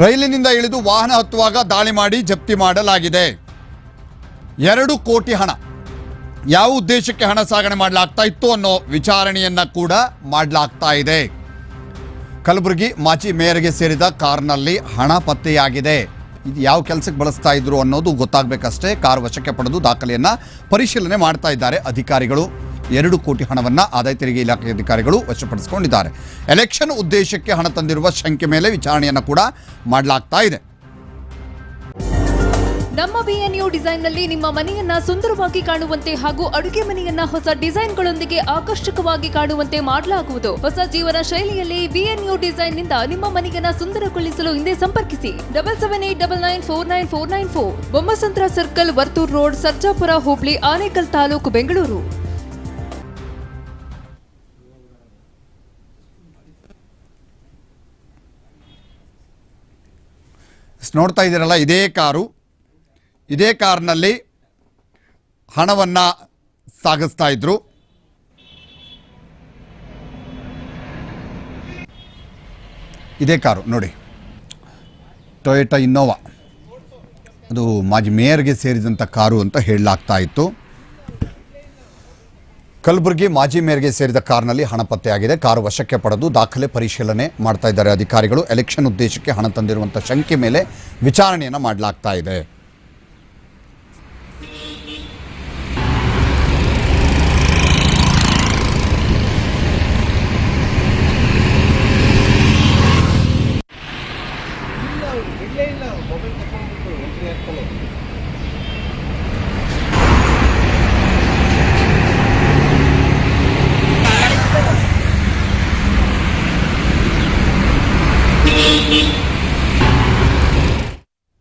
ರೈಲಿನಿಂದ ಇಳಿದು ವಾಹನ ಹತ್ತುವಾಗ ದಾಳಿ ಮಾಡಿ ಜಪ್ತಿ ಮಾಡಲಾಗಿದೆ. ಎರಡು ಕೋಟಿ ಹಣ. ಯಾವ ಉದ್ದೇಶಕ್ಕೆ ಹಣ ಸಾಗಣೆ ಮಾಡಲಾಗ್ತಾ ಇತ್ತು ಅನ್ನೋ ವಿಚಾರಣೆಯನ್ನ ಕೂಡ ಮಾಡಲಾಗ್ತಾ ಇದೆ. ಕಲಬುರಗಿ ಮಾಜಿ ಮೇಯರ್ಗೆ ಸೇರಿದ ಕಾರ್ನಲ್ಲಿ ಹಣ ಪತ್ತೆಯಾಗಿದೆ. ಇದು ಯಾವ ಕೆಲಸಕ್ಕೆ ಬಳಸ್ತಾ ಇದ್ರು ಅನ್ನೋದು ಗೊತ್ತಾಗಬೇಕಷ್ಟೇ. ಕಾರ್ ವಶಕ್ಕೆ ಪಡೆದು ದಾಖಲೆಯನ್ನು ಪರಿಶೀಲನೆ ಮಾಡ್ತಾ ಇದ್ದಾರೆ ಅಧಿಕಾರಿಗಳು. ಎರಡು ಕೋಟಿ ಹಣವನ್ನ ಆದಾಯ ತೆರಿಗೆ ಇಲಾಖೆ ಅಧಿಕಾರಿಗಳು ವಶಪಡಿಸಿಕೊಂಡಿದ್ದಾರೆ. ಎಲೆಕ್ಷನ್ ಉದ್ದೇಶಕ್ಕೆ ಹಣ ತಂದಿರುವ ಶಂಕೆ ಮೇಲೆ ವಿಚಾರಣೆಯನ್ನು ಕೂಡ ಮಾಡಲಾಗ್ತಾ ಇದೆ. ನಮ್ಮ ಬಿಎನ್ಯು ಡಿಸೈನ್ನಲ್ಲಿ ನಿಮ್ಮ ಮನೆಯನ್ನ ಸುಂದರವಾಗಿ ಕಾಣುವಂತೆ ಹಾಗೂ ಅಡುಗೆ ಮನೆಯನ್ನ ಹೊಸ ಡಿಸೈನ್ಗಳೊಂದಿಗೆ ಆಕರ್ಷಕವಾಗಿ ಕಾಣುವಂತೆ ಮಾಡಲಾಗುವುದು. ಹೊಸ ಜೀವನ ಶೈಲಿಯಲ್ಲಿ ಬಿಎನ್ಯು ಡಿಸೈನ್ನಿಂದ ನಿಮ್ಮ ಮನೆಯನ್ನ ಸುಂದರಗೊಳಿಸಲು ಹಿಂದೆ ಸಂಪರ್ಕಿಸಿ. Double seven eight double nine four nine four nine four. Bommasandra circle Varthur road, Sarjapura, Hubli, Anekal taluk, Bengaluru. ನೋಡ್ತಾ ಇದ್ದೀರಲ್ಲ, ಇದೇ ಕಾರು. ಇದೇ ಕಾರ್ನಲ್ಲಿ ಹಣವನ್ನು ಸಾಗಿಸ್ತಾ ಇದ್ರು. ಇದೇ ಕಾರು, ನೋಡಿ. ಟೊಯೋಟಾ ಇನ್ನೋವಾ ಅದು ಮಾಜಿ ಮೇಯರ್ಗೆ ಸೇರಿದಂಥ ಕಾರು ಅಂತ ಹೇಳಲಾಗ್ತಾ ಇತ್ತು. ಕಲಬುರಗಿ ಮಾಜಿ ಮೇಯರ್ಗೆ ಸೇರಿದ ಕಾರ್ನಲ್ಲಿ ಹಣ ಪತ್ತೆಯಾಗಿದೆ. ಕಾರು ವಶಕ್ಕೆ ಪಡೆದು ದಾಖಲೆ ಪರಿಶೀಲನೆ ಮಾಡ್ತಾ ಇದ್ದಾರೆ ಅಧಿಕಾರಿಗಳು. ಎಲೆಕ್ಷನ್ ಉದ್ದೇಶಕ್ಕೆ ಹಣ ತಂದಿರುವಂಥ ಶಂಕೆ ಮೇಲೆ ವಿಚಾರಣೆಯನ್ನು ಮಾಡಲಾಗ್ತಾ ಇದೆ.